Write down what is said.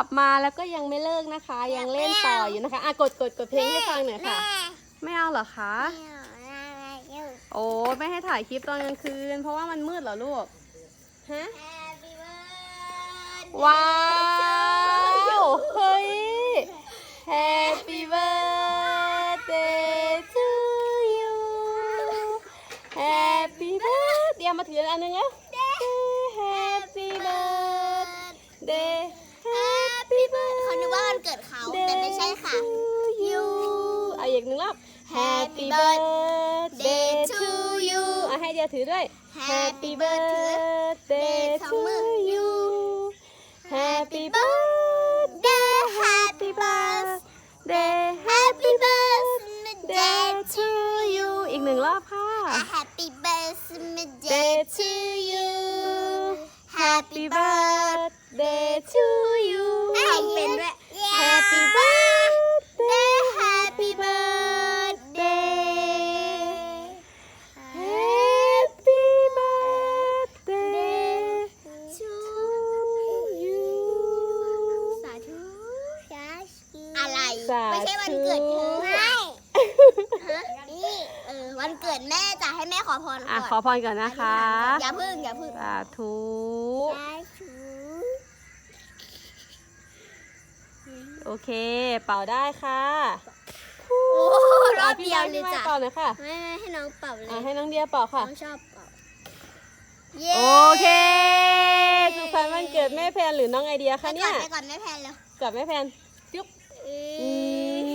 ลับมาแล้วก็ยังไม่เลิกนะคะ ยังเล่นต่ออยู่นะคะอะกดกดกดเพลงให้ฟังหน่อยค่ะ ไม่เอาเหรอคะโอ้ไม่ให้ถ่ายคลิปตอนกลางคืน เพราะว่ามันมืดเหรอลูกฮะว้าวเฮ้ย Happy birthday to you Happy birthday เดี๋ยวมาถืออันหนึงแล้ว Happy birthday Happy birthday เขานึก ว่าวันเกิดเขาแต่ไม่ใช่ค่ะ to you อะอีกหนึ่งรอบ Happy Happy birthday to to you you อะให้เดียวถือด้วย Happy birthday to you Happy birthday Happy birthday Happy birthday to you อีกหนึ่งรอบค่ะ Happy birthday Day to you Happy birthday to อะไรสาธุไม่ใช่วันเกิดเธอไม่ฮะนี่เออวันเกิดแม่จะให้แม่ขอพรอะก่อนขอพรก่อนนะคะอย่าพึ่งอย่าพึ่งสาธุโอเค เป่าได้ค่ะโอ้รอบเดียวเลยพี่ไม้จ้ะเป่าหน่อยค่ะไม่ไม่ให้น้องเป่าเลยอะให้น้องเดียเป่าค่ะ น้องชอบเป่าโอเคสุขสันต์วันเกิดแม่แพนหรือน้องไอเดียไปคะก่เนี่อนยไปก่อนแม่แพนเลยกับแม่แพนจุ๊บอื อืม